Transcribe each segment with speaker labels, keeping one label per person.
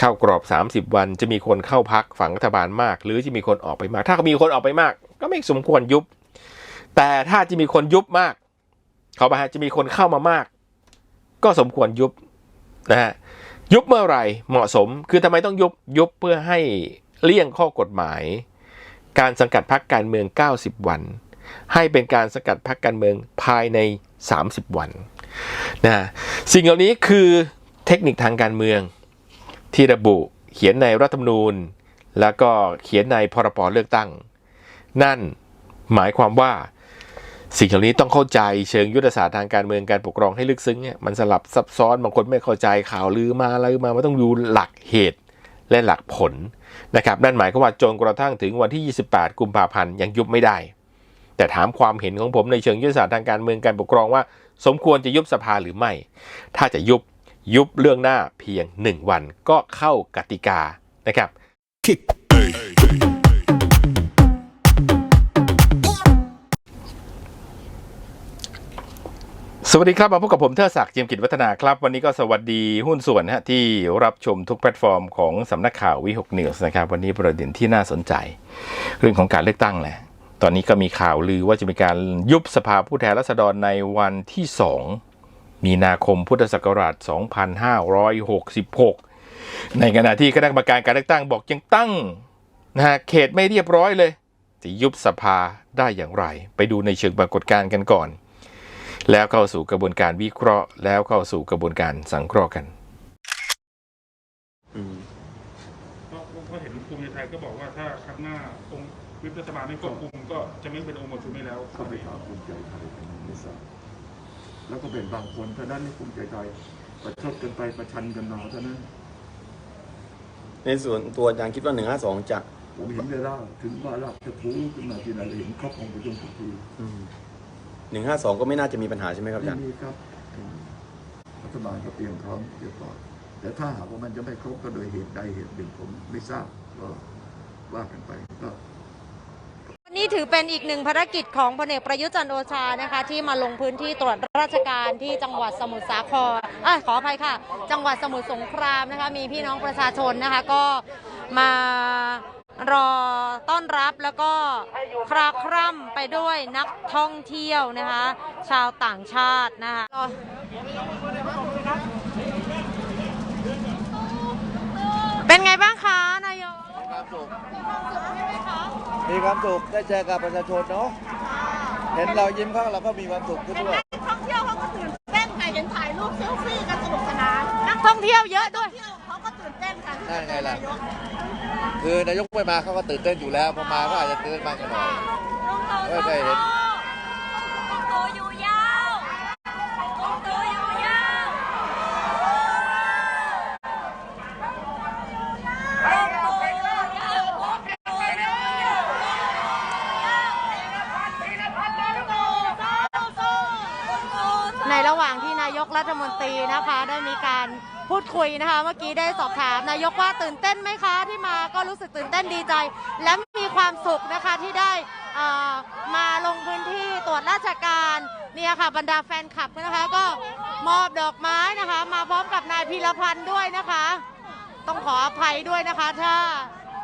Speaker 1: เข้ากรอบ 30 วันจะมีคนเข้าพักฝั่งรัฐบาลมาก หรือจะมีคนออกไปมาก ถ้ามีคนออกไปมาก ก็ไม่สมควรยุบ แต่ถ้าจะมีคนยุบมาก เขาไปฮะจะมีคนเข้ามามาก ก็สมควรยุบนะฮะยุบเมื่อไหร่เหมาะสม คือทำไมต้องยุบยุบเพื่อให้เลี่ยงข้อกฎหมาย การสังกัดพักการเมือง 90 วัน ให้เป็นการสังกัดพักการเมืองภายใน 30 วันนะสิ่งเหล่านี้คือเทคนิคทางการเมือง ที่ระบุเขียนในรัฐธรรมนูญ แล้วก็เขียนในพรบเลือกตั้ง นั่นหมายความว่า สิ่งเหล่านี้ต้องเข้าใจเชิงยุทธศาสตร์ทางการเมืองการปกครองให้ลึกซึ้งเนี่ยมันสลับซับซ้อนบางคนไม่เข้าใจข่าวลือมาอะไรมามันต้องดูหลักเหตุและหลักผลนะครับนั่นหมายความว่าจนกระทั่งถึงวันที่ 28 กุมภาพันธ์ยังยุบไม่ได้ แต่ถามความเห็นของผมในเชิงยุทธศาสตร์ทางการเมืองการปกครองว่า สมควรจะยุบสภาหรือไม่ ถ้าจะยุบ ยุบเรื่องหน้าเพียง 1 วันก็เข้ากติกานะครับ สวัสดีครับ มาพบกับผมเทอศักดิ์เจียมกิจวัฒนาครับ วันนี้ก็สวัสดีหุ้นส่วนนะฮะที่รับชมทุกแพลตฟอร์มของสำนักข่าววิหกนิวส์นะครับ วันนี้ประเด็นที่น่าสนใจ เรื่องของการเลือกตั้งแหละตอนนี้ก็มีข่าวลือว่าจะมีการยุบสภาผู้แทนราษฎรในวันที่2 มีนาคมพุทธศักราช 2566 ในขณะที่คณะกรรมการการเลือกตั้งบอกยังตั้งนะฮะเขตไม่เรียบร้อยเลย จะยุบสภาได้อย่างไร ไปดูในเชิงปรากฏการณ์กันก่อน แล้วเข้าสู่กระบวนการวิเคราะห์ แล้วเข้าสู่กระบวนการสังเคราะห์กัน
Speaker 2: เพราเห็นภูมิใจไทยก็บอกว่าถ้าครั้งหน้าองค์วิปรัฐบาลไม่ควบคุมก็จะไม่เป็นองค์ประชุมให้แล้ว
Speaker 3: ก็ไปถามภูมิใจไทยผมไม่ทราบ แล้วก็เป็นบางคนเท่านั้นที่ภูมิใจไทยประชดกันไปประชันกันมาเท่านั้น
Speaker 4: ในส่วนตัวอาจารย์คิดว่า152จะ
Speaker 3: ผมเห็นได้ว่าถึงว่ารับจะพูขึ้นมาทีไหนเห็นครอบองค์ประชุมทุกที
Speaker 4: 152ก็ไม่น่าจะมีปัญหาใช่ไหมครับอา
Speaker 3: ไม่
Speaker 4: จารย์
Speaker 3: มีครับรัฐบาลก็เตรียมพร้อมเรียบร้อยแต่ถ้าหากว่ามันจะไม่ครบก็โดยเหตุใดเหตุหนึ่งผมไม่ทราบก็ว่ากันไปก็
Speaker 5: วั นนี้ถือเป็นอีกหนึ่งภารกิจของพลเอกประยุทธ์จันโอชานะคะที่มาลงพื้นที่ตรวจราชการที่จังหวัดสมุทรสาครอะขออภัยค่ะ จังหวัดสมุทรสงครามนะคะมีพี่น้องประชาชนนะคะก็มารอต้อนรับแล้วก็คลาคร่ำไปด้วยนักท่องเที่ยวนะคะ ชาวต่างชาตินะคะเป็นไงบ้างคะ นายก
Speaker 6: มีความสุข
Speaker 5: มีความสุขใช่ไหมคะ
Speaker 6: มีความสุขได้เจอกับประชาชนเนาะเห็นเรายิ้มเขาเราก็มีความสุขขึ้นด้วย
Speaker 7: นักท่องเที่ยวเขาก็ตื่นเต้นค่ะเห็นถ่ายรูปเซลฟี่กันสนุกสนาน
Speaker 5: นักท่องเที่ยวเยอะด้วย
Speaker 7: เที่ยวเขาก็ตื่นเต้นค่ะที่
Speaker 6: นั่น
Speaker 7: จะ
Speaker 6: ไง
Speaker 7: เจอ
Speaker 6: ล่ะ
Speaker 7: นายก
Speaker 6: คือนายกไม่มาเขาก็ตื่นเต้นอยู่แล้วพอมาก็อาจจะตื่นมากกันหน่อยไม่เคยเห็น
Speaker 7: ตัวอยู่ยาวตัวอยู่ยาว
Speaker 5: ในระหว่างที่นายกรัฐม นะคะ ได้มีการพูดคุยนะคะ เมื่อกี้ได้สอบถามนายกว่าตื่นเต้นไหมคะที่มาก็รู้สึกตื่นเต้นดีใจ และมีความสุขนะคะที่ได้อ่อมาลงพื้นที่ตรวจราชการเนี่ยค่ะบรรดาแฟนคลับนะคะ ก็มอบดอกไม้นะคะ มาพร้อมกับนายพีรพันธ์ด้วยนะคะ ต้องขออภัยด้วยนะคะ ถ้า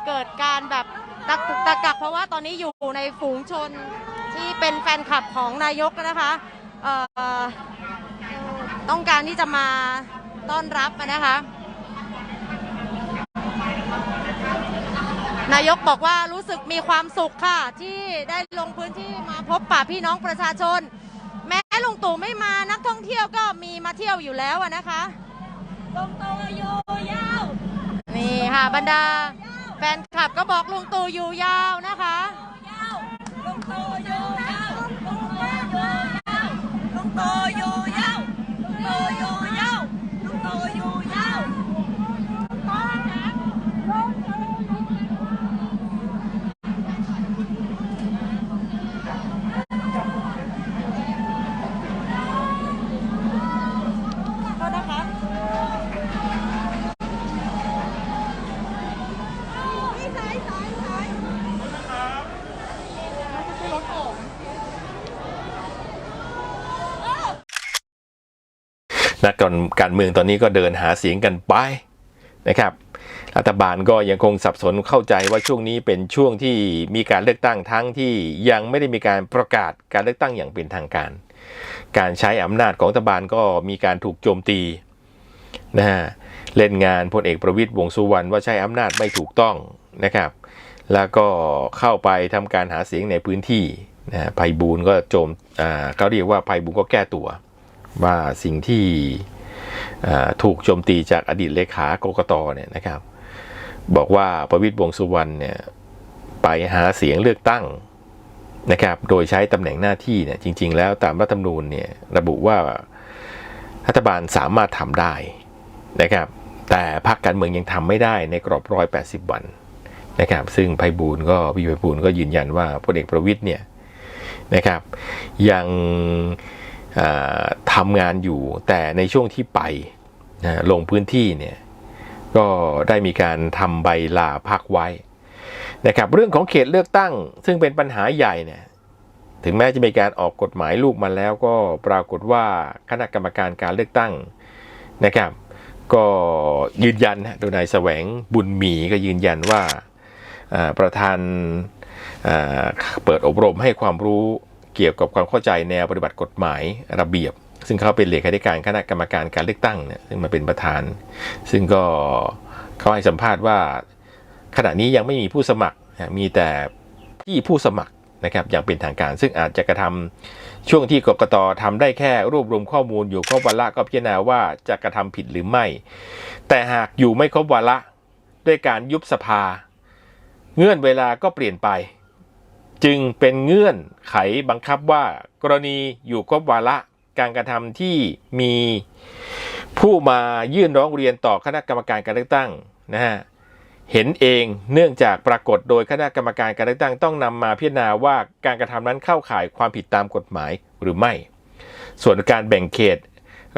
Speaker 5: เกิดการแบบตะกุกตะกักเพราะว่าตอนนี้อยู่ในฝูงชนที่เป็นแฟนคลับของนายกนะคะ ต้องการที่จะมาต้อนรับนะคะ นายกบอกว่ารู้สึกมีความสุขค่ะ ที่ได้ลงพื้นที่มาพบปะพี่น้องประชาชน แม้ลุงตู่ไม่มานักท่องเที่ยวก็มีมาเที่ยวอยู่แล้วอะนะคะ
Speaker 7: ลงตัวอยู่ยาว
Speaker 5: นี่ค่ะบรรดา แฟนคลับก็บอกลุงตู่อยู่ยาวนะคะ
Speaker 7: ลงตัวอยู่ยาวลงตัวอยู่ยาวลงตัวอยู่ยาวลงตัวอยู่ยาวลงตัวอยู่ยาว
Speaker 5: โทษนะคะ
Speaker 1: นักการเมืองตอนนี้ก็เดินหาเสียงกันไปนะครับ รัฐบาลก็ยังคงสับสนเข้าใจว่าช่วงนี้เป็นช่วงที่มีการเลือกตั้งทั้งที่ยังไม่ได้มีการประกาศการเลือกตั้งอย่างเป็นทางการ การใช้อำนาจของรัฐบาลก็มีการถูกโจมตีนะฮะเล่นงานพลเอกประวิตยวงสุวรรณว่าใช้อำนาจไม่ถูกต้องนะครับ แล้วก็เข้าไปทำการหาเสียงในพื้นที่นะฮะไพบูลก็โจมอ่าเขาเรียกว่าไพบูลก็แก้ตัว ว่าสิ่งที่ถูกโจมตีจากอดีตเลขากกตเนี่ยนะครับ บอกว่าประวิตยวงสุวรรณเนี่ยไปหาเสียงเลือกตั้งนะครับ โดยใช้ตำแหน่งหน้าที่เนี่ยจริง ๆ แล้วตามรัฐธรรมนูญเนี่ยระบุว่ารัฐบาลสามารถทำได้นะครับ แต่พรรคการเมืองยังทำไม่ได้ในกรอบร้อยแปดสิบวันนะครับ ซึ่งไพบูลก็พี่ไพบูลก็ยืนยันว่าพลเอกประวิตยเนี่ยนะครับ ยัง ทำงานอยู่แต่ในช่วงที่ไปนะลงพื้นที่เนี่ยก็ได้มีการทำใบลาพักไว้นะครับเรื่องของเขตเลือกตั้ง ซึ่งเป็นปัญหาใหญ่เนี่ยถึงแม้จะมีการออกกฎหมายลูกมาแล้วก็ปรากฏว่าคณะกรรมการการเลือกตั้งนะครับ ก็ยืนยันนะโดยนายแสวงบุญมีก็ยืนยันว่าประธานเปิดอบรมให้ความรู้ เกี่ยวกับความเข้าใจแนวปฏิบัติกฎหมายระเบียบ ซึ่งเขาเป็นเลขาธิการคณะกรรมการการเลือกตั้งเนี่ยซึ่งมาเป็นประธาน ซึ่งก็เขาให้สัมภาษณ์ว่า ขณะนี้ยังไม่มีผู้สมัครมีแต่ที่ผู้สมัครนะครับอย่างเป็นทางการ ซึ่งอาจจะกระทำช่วงที่กกตทำได้แค่รวบรวมข้อมูลอยู่ครบวาระก็พิจารณาว่าจะกระทำผิดหรือไม่ แต่หากอยู่ไม่ครบวาระด้วยการยุบสภา เงื่อนเวลาก็เปลี่ยนไป จึงเป็นเงื่อนไขบังคับว่ากรณีอยู่ครบวาระการกระทำที่มีผู้มายื่นร้องเรียนต่อคณะกรรมการการเลือกตั้งนะฮะเห็นเองเนื่องจากปรากฏโดยคณะกรรมการการเลือกตั้งต้องนำมาพิจารณาว่าการกระทำนั้นเข้าข่ายความผิดตามกฎหมายหรือไม่ ส่วนการแบ่งเขต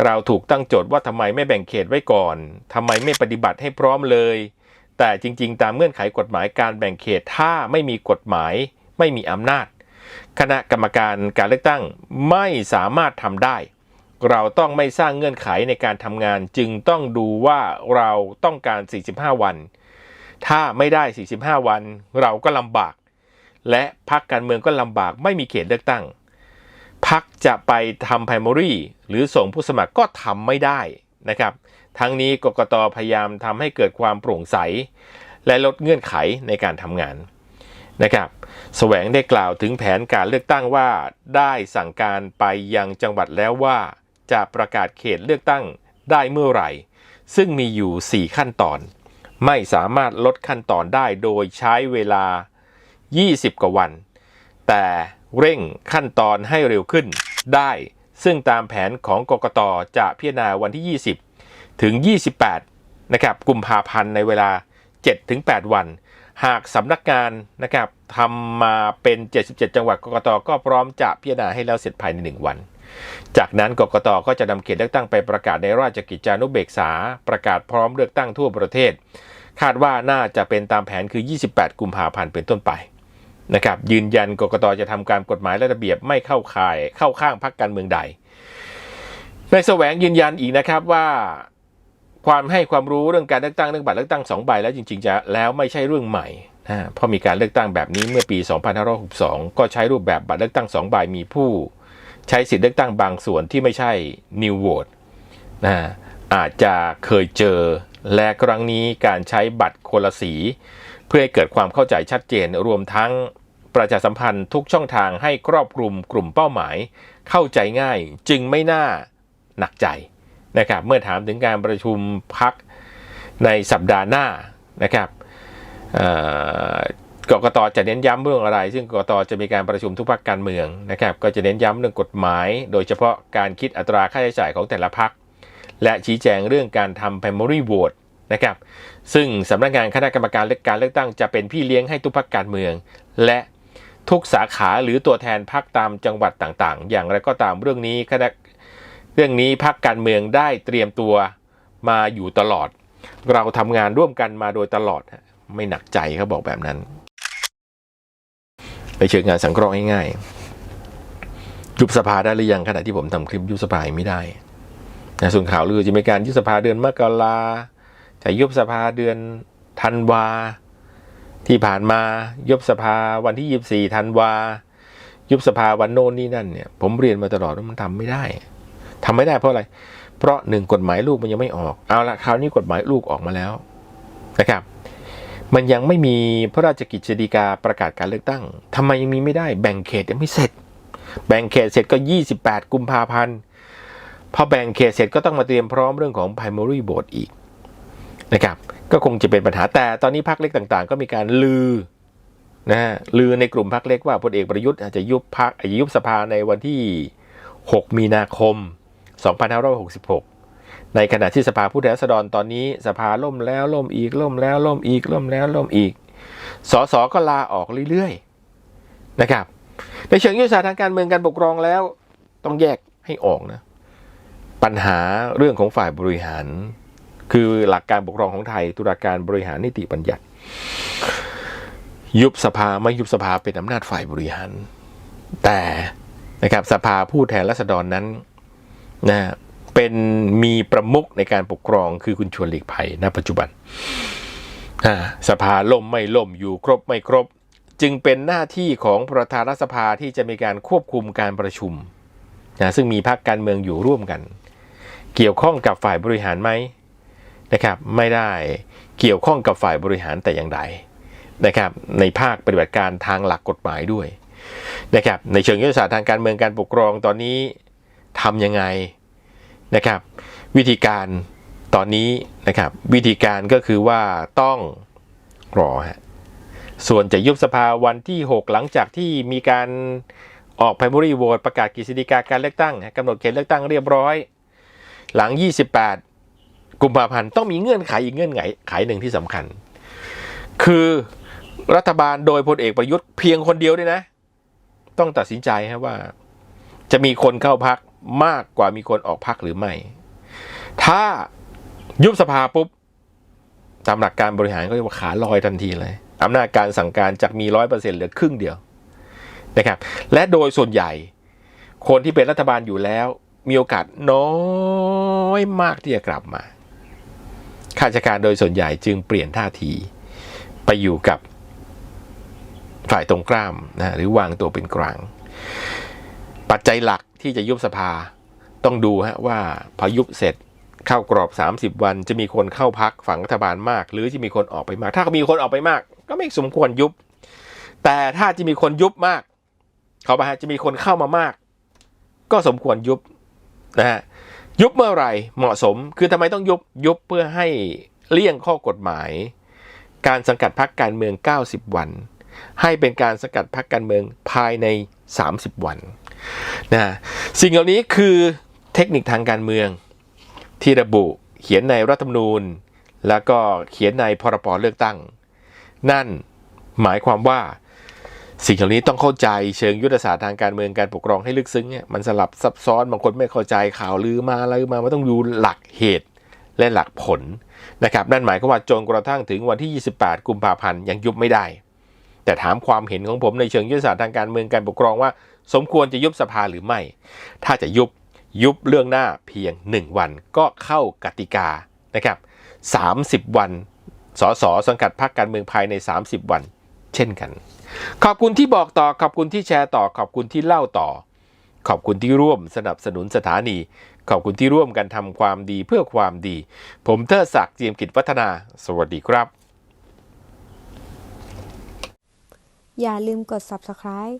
Speaker 1: เราถูกตั้งโจทย์ว่าทำไมไม่แบ่งเขตไว้ก่อนทำไมไม่ปฏิบัติให้พร้อมเลย แต่จริง ๆ ตามเงื่อนไขกฎหมายการแบ่งเขตถ้าไม่มีกฎหมาย ไม่มีอำนาจ คณะกรรมการการเลือกตั้งไม่สามารถทำได้ เราต้องไม่สร้างเงื่อนไขในการทำงานจึงต้องดูว่าเราต้องการ 45 วัน ถ้าไม่ได้ 45 วัน เราก็ลำบาก และพักการเมืองก็ลำบากไม่มีเขตเลือกตั้งพักจะไปทำ primary หรือส่งผู้สมัครก็ทำไม่ได้นะครับ ทั้งนี้กกตพยายามทำให้เกิดความโปร่งใส และลดเงื่อนไขในการทำงาน นะครับแสวงได้กล่าวถึงแผนการเลือกตั้งว่า ได้สั่งการไปยังจังหวัดแล้วว่าจะประกาศเขตเลือกตั้งได้เมื่อไหร่ ซึ่งมีอยู่ 4 ขั้นตอน ไม่สามารถลดขั้นตอนได้โดยใช้เวลา 20 กว่าวัน แต่เร่งขั้นตอนให้เร็วขึ้นได้ ซึ่งตามแผนของกกตจะพิจารณาวันที่ 20 ถึง 28 นะครับกุมภาพันธ์ในเวลา 7-8 วัน หากสำนักงานนะครับทำมาเป็น 77 จังหวัดกกตก็พร้อมจะพิจารณาให้แล้วเสร็จภายใน 1 วัน จากนั้นกกตก็จะนำเขตเลือกตั้งไปประกาศในราชกิจจานุเบกษา ประกาศพร้อมเลือกตั้งทั่วประเทศ คาดว่าน่าจะเป็นตามแผนคือ 28 กุมภาพันธ์เป็นต้นไปนะครับยืนยันกกตจะทำการกฎหมายและระเบียบไม่เข้าข่ายเข้าข้างพรรคการเมืองใด ในแสวงยืนยันอีกนะครับว่า ความให้ความรู้เรื่องการเลือกตั้งเรื่องบัตรเลือกตั้งสองใบแล้วจริง ๆ จะแล้วไม่ใช่เรื่องใหม่นะเพราะมีการเลือกตั้งแบบนี้เมื่อปี 2562 ก็ใช้รูปแบบบัตรเลือกตั้งสองใบมีผู้ ใช้สิทธิเลือกตั้งบางส่วนที่ไม่ใช่ New Vote นะอาจจะเคยเจอและครั้งนี้การใช้บัตรคนละสี เพื่อให้เกิดความเข้าใจชัดเจนรวมทั้งประชาสัมพันธ์ทุกช่องทางให้ครอบคลุมกลุ่มเป้าหมาย เข้าใจง่ายจึงไม่น่าหนักใจ นะครับเมื่อถามถึงการประชุมพักในสัปดาห์หน้านะครับเอ่อกกตจะเน้นย้ำเรื่องอะไร ซึ่งกกตจะมีการประชุมทุกพักการเมืองนะครับ ก็จะเน้นย้ำเรื่องกฎหมาย โดยเฉพาะการคิดอัตราค่าใช้จ่ายของแต่ละพัก และชี้แจงเรื่องการทำ primary vote นะครับ ซึ่งสำนักงานคณะกรรมการเลือกการเลือกตั้งจะเป็นพี่เลี้ยงให้ทุกพักการเมือง และทุกสาขาหรือตัวแทนพักตามจังหวัดต่างๆ อย่างไรก็ตามเรื่องนี้คณะ เรื่องนี้พักการเมืองได้เตรียมตัวมาอยู่ตลอด เราทำงานร่วมกันมาโดยตลอด ไม่หนักใจเขาบอกแบบนั้น ไปเชิญงานสังเคราะห์ง่ายๆยุบสภาได้หรือยังขณะที่ผมทำคลิปยุบสภาไม่ได้นะส่วนข่าวลือจะมีการยุบสภาเดือนมกราจะยุบสภาเดือนธันวา ที่ผ่านมายุบสภาวันที่ 24ธันวา ยุบสภาวันโน้นนี่นั่นเนี่ย ผมเรียนมาตลอดว่ามันทำไม่ได้ ทำไม่ได้เพราะอะไร เพราะหนึ่งกฎหมายลูกมันยังไม่ออก เอาละคราวนี้กฎหมายลูกออกมาแล้วนะครับ มันยังไม่มีพระราชกิจฎีกาประกาศการเลือกตั้งทำไมยังมีไม่ได้ แบ่งเขตยังไม่เสร็จ แบ่งเขตเสร็จก็ 28 กุมภาพันธ์พอแบ่งเขตเสร็จก็ต้องมาเตรียมพร้อมเรื่องของ primary vote อีกนะครับก็คงจะเป็นปัญหาแต่ตอนนี้พรรคเล็กต่างๆ ก็มีการลือนะฮะลือในกลุ่มพรรคเล็กว่าพลเอกประยุทธ์อาจจะยุบพรรคอาจจะยุบสภาในวันที่ 6 มีนาคม 2566 ในขณะที่สภาผู้แทนราษฎรตอนนี้สภาล่มแล้วล่มอีกล่มแล้วล่มอีกล่มแล้วล่มอีก สสก็ลาออกเรื่อยๆนะครับ ในเชิงยุทธศาสตร์ทางการเมืองการปกครองแล้ว ต้องแยกให้ออกนะ ปัญหาเรื่องของฝ่ายบริหาร คือหลักการปกครองของไทย ตุลาการบริหารนิติบัญญัติ ยุบสภาไม่ยุบสภาเป็นอำนาจฝ่ายบริหาร แต่นะครับสภาผู้แทนราษฎรนั้น นะเป็นมีประมุขในการปกครองคือคุณชวนหลีกภัยณปัจจุบันสภาล่มไม่ล่มอยู่ครบไม่ครบ จึงเป็นหน้าที่ของประธานรัฐสภาที่จะมีการควบคุมการประชุมนะซึ่งมีพรรคการเมืองอยู่ร่วมกัน เกี่ยวข้องกับฝ่ายบริหารไหมนะครับไม่ได้เกี่ยวข้องกับฝ่ายบริหารแต่อย่างใดนะครับในภาคปฏิบัติการทางหลักกฎหมายด้วยนะครับในเชิงยุทธศาสตร์ทางการเมืองการปกครองตอนนี้ทำยังไง นะครับ วิธีการตอนนี้นะครับ วิธีการก็คือว่าต้องรอฮะส่วนจะยุบสภาวันที่ 6 หลังจากที่มีการออก primary vote ประกาศกฤษฎีกาการเลือกตั้งกำหนดเขตเลือกตั้งเรียบร้อย หลัง 28 กุมภาพันธ์ต้องมีเงื่อนไขอีกเงื่อนไขไขหนึ่งที่สำคัญ คือรัฐบาลโดยพลเอกประยุทธ์เพียงคนเดียวด้วยนะ ต้องตัดสินใจฮะว่า จะมีคนเข้าพัก มากกว่ามีคนออกพักหรือไม่ ถ้ายุบสภาปุ๊บ ตามหลักการบริหารก็เรียกว่าขาลอยทันทีเลยอำนาจการสั่งการจากมีร้อยเปอร์เซ็นต์เหลือครึ่งเดียวนะครับ และโดยส่วนใหญ่ คนที่เป็นรัฐบาลอยู่แล้ว มีโอกาสน้อยมากที่จะกลับมาข้าราชการโดยส่วนใหญ่จึงเปลี่ยนท่าที ไปอยู่กับฝ่ายตรงกล้ามนะหรือวางตัวเป็นกลาง ปัจจัยหลัก ที่จะยุบสภา ต้องดูฮะว่าพอยุบเสร็จเข้ากรอบ 30 วัน จะมีคนเข้าพักฝั่งรัฐบาลมาก หรือจะมีคนออกไปมาก ถ้ามีคนออกไปมาก ก็ไม่สมควรยุบ แต่ถ้าจะมีคนยุบมาก เขาไปฮะจะมีคนเข้ามามาก ก็สมควรยุบนะฮะยุบเมื่อไหร่เหมาะสม คือทำไมต้องยุบยุบเพื่อให้เลี่ยงข้อกฎหมาย การสังกัดพักการเมือง 90 วัน ให้เป็นการสังกัดพักการเมืองภายใน 30 วันนะ สิ่งเหล่านี้คือเทคนิคทางการเมืองที่ระบุเขียนในรัฐธรรมนูญ แล้วก็เขียนในพรบเลือกตั้ง นั่นหมายความว่า สิ่งเหล่านี้ต้องเข้าใจเชิงยุทธศาสตร์ทางการเมืองการปกครองให้ลึกซึ้งเนี่ยมันสลับซับซ้อนบางคนไม่เข้าใจข่าวลือมาอะไรมามันต้องดูหลักเหตุและหลักผลนะครับนั่นหมายความว่าจนกระทั่งถึงวันที่ 28 กุมภาพันธ์ยังยุบไม่ได้ แต่ถามความเห็นของผมในเชิงยุทธศาสตร์ทางการเมืองการปกครองว่า สมควรจะยุบสภาหรือไม่ ถ้าจะยุบยุบเรื่องหน้าเพียง 1 วันก็เข้ากติกานะครับ30 วันสสสังกัดพรรคการเมืองภายใน 30 วัน เช่นกัน ขอบคุณที่บอกต่อขอบคุณที่แชร์ต่อขอบคุณที่เล่าต่อ ขอบคุณที่ร่วมสนับสนุนสถานี ขอบคุณที่ร่วมกันทำความดีเพื่อความดี ผมเทอศักดิ์เจียมกิจวัฒนา สวัสดีครับ
Speaker 8: อย่าลืมกด subscribe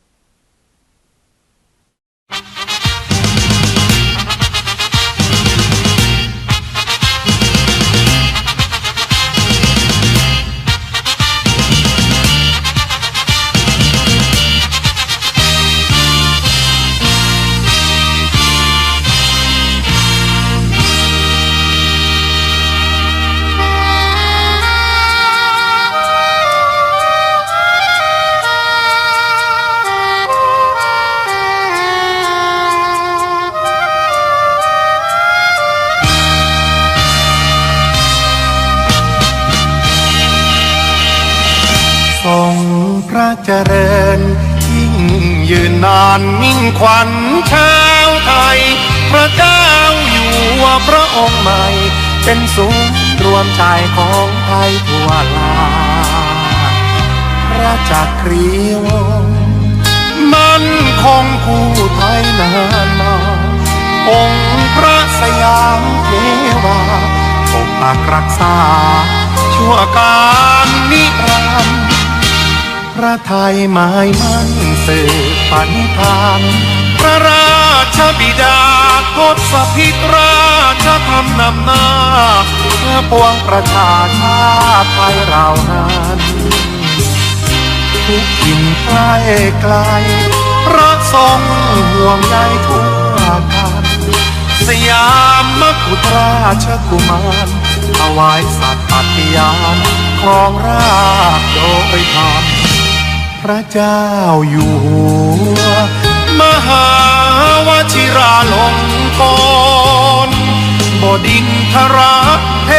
Speaker 9: องค์ใหม่ เป็นศูนย์รวมใจของไทยทั่วลาพระจักรีวงมันคงคู่ไทยนานมา องค์พระสยามเทวาปกปักรักษา ชั่วการนิรันดร์พระไทยหมายมั่นสืบปณิธาน พระรา ชบิดาทศพิตราชธรรมนำหน้าเพื่อปวงประชาชาติไทยเรานั้นทุกถิ่นใกล้ไกลพระทรงห่วงใยทั่วกันสยามมกุฎราชกุมารถวายสัตย์ปฏิญาณครองราชย์โดยธรรมพระเจ้าอยู่หัว มหาวชิราลงกรณบดินทราเท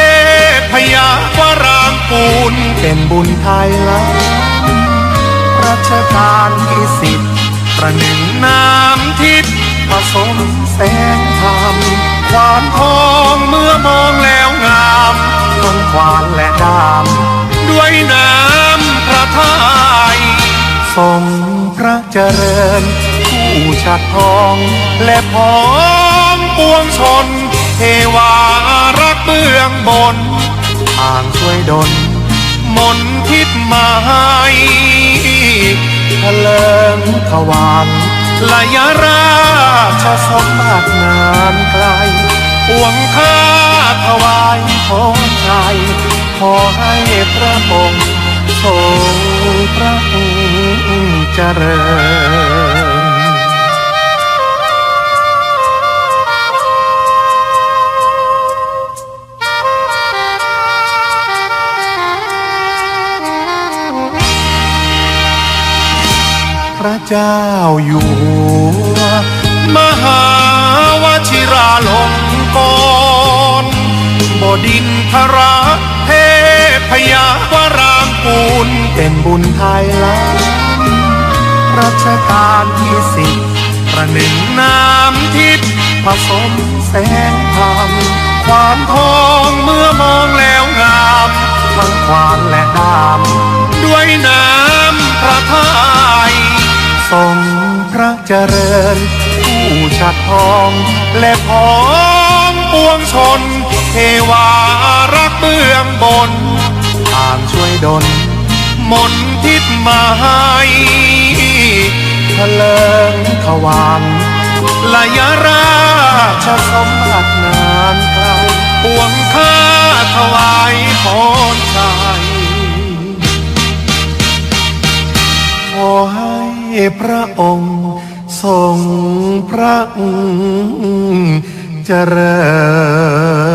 Speaker 9: พยาวรางกูลเป็นบุญไทยล้ำรัชกาลที่สิบประหนึ่งน้ำทิพย์ผสมแสงธรรมควานทองเมื่อมองแล้วงามทั้งควานและดามด้วยน้ำพระทัยทรงพระเจริญ ผู้ชัดทอง และพ้อมปวงชนเทวารักเบื้องบนทางช่วยดลมนทิศมาให้เลิงขวานลายราชสมบัตินานไกลปวงข้าถวายพรชัยขอให้พระองค์ทรงพระองค์เจริญ ระเจ้าอยู่หัวมหาวชิราลงกรณ์บดินทราเทพยาวรางกูลเป็นบุญไทยล้ำรัชกาลที่สิบประหนึ่งน้ำทิพย์ผสมแสงธรรมความทองเมื่อมองแล้วงามทั้งควานและดามด้วยน้ำพระทัย ทรงพระเจริญ ผู้ชัดทองและพร้อมปวงชน เทวารักเบื้องบนทางช่วยดลมนทิศมาให้ทะเลิงขวานลายราชสมบัตินานไกลปวงข้าถวายพร พระองค์ ทรงพระเจริญ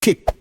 Speaker 10: kick